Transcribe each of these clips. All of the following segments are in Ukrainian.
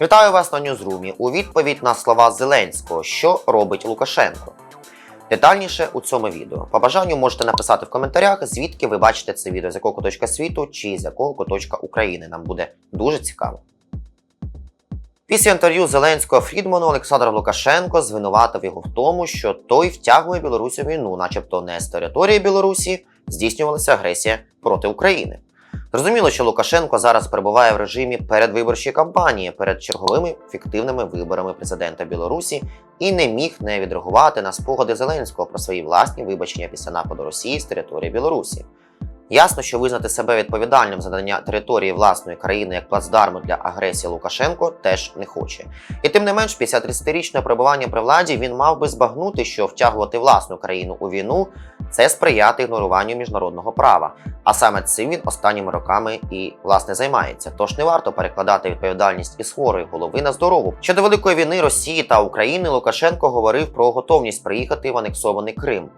Вітаю вас на Ньюзрумі. У відповідь на слова Зеленського, що робить Лукашенко. Детальніше у цьому відео. По бажанню можете написати в коментарях, звідки ви бачите це відео, з якого куточка світу чи з якого куточка України. Нам буде дуже цікаво. Після інтерв'ю Зеленського Фрідману Олександр Лукашенко звинуватив його в тому, що той втягує Білорусь у війну, начебто не з території Білорусі здійснювалася агресія проти України. Зрозуміло, що Лукашенко зараз перебуває в режимі передвиборчої кампанії перед черговими фіктивними виборами президента Білорусі і не міг не відреагувати на спогади Зеленського про свої власні вибачення після нападу Росії з території Білорусі. Ясно, що визнати себе відповідальним за надання території власної країни як плацдарму для агресії Лукашенко теж не хоче. І тим не менш, після 30-річного перебування при владі він мав би збагнути, що втягувати власну країну у війну це сприяти ігноруванню міжнародного права. А саме цим він останніми роками і власне займається. Тож не варто перекладати відповідальність із хворої голови на здорову. Щодо великої війни Росії та України Лукашенко говорив про готовність приїхати в анексований Крим.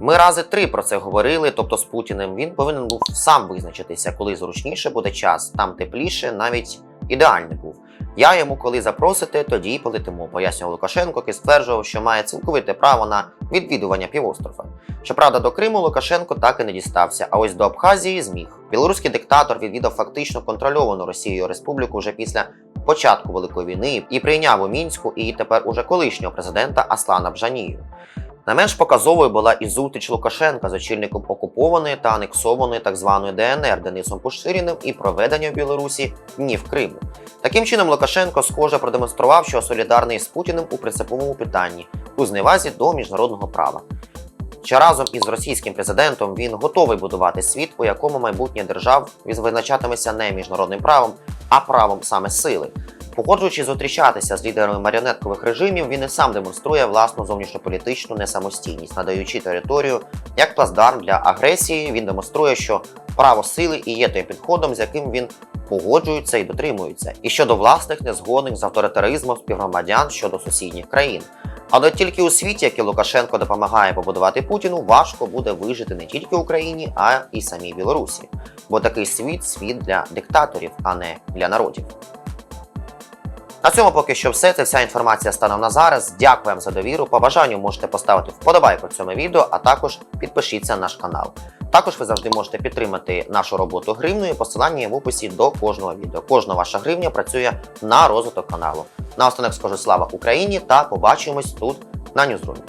Ми рази три про це говорили. Тобто з Путіним він повинен був сам визначитися, коли зручніше буде час, там тепліше, навіть ідеальний був. Я йому, коли запросите, тоді полетимо, пояснював Лукашенко, який стверджував, що має цілковите право на відвідування півострова. Щоправда, до Криму Лукашенко так і не дістався, а ось до Абхазії зміг. Білоруський диктатор відвідав фактично контрольовану Росією республіку вже після початку Великої війни і прийняв у мінську і тепер уже колишнього президента Аслана Бжанію. Не менш показовою була і зустріч Лукашенка з очільником окупованої та анексованої так званої ДНР Денисом Пуширіним і проведення в Білорусі днів Криму. Таким чином, Лукашенко схоже продемонстрував, що солідарний з Путіним у принциповому питанні у зневазі до міжнародного права. Що разом із російським президентом він готовий будувати світ, у якому майбутнє держав визначатиметься не міжнародним правом, а правом саме сили. Погоджуючись зустрічатися з лідерами маріонеткових режимів, він і сам демонструє власну зовнішньополітичну несамостійність, надаючи територію як плацдарм для агресії. Він демонструє, що право сили і є тим підходом, з яким він погоджується і дотримується, і щодо власних незгодних з авторитаризмом співгромадян щодо сусідніх країн. Але тільки у світі, який Лукашенко допомагає побудувати Путіну, важко буде вижити не тільки Україні, а й самій Білорусі. Бо такий світ світ для диктаторів, а не для народів. На цьому поки що все. Це вся інформація станом на зараз. Дякую вам за довіру. По бажанню можете поставити вподобайку цьому відео, а також підпишіться на наш канал. Також ви завжди можете підтримати нашу роботу гривною. Посилання є в описі до кожного відео. Кожна ваша гривня працює на розвиток каналу. Наостанок скажу слава Україні та побачимось тут на Ньюзрумі.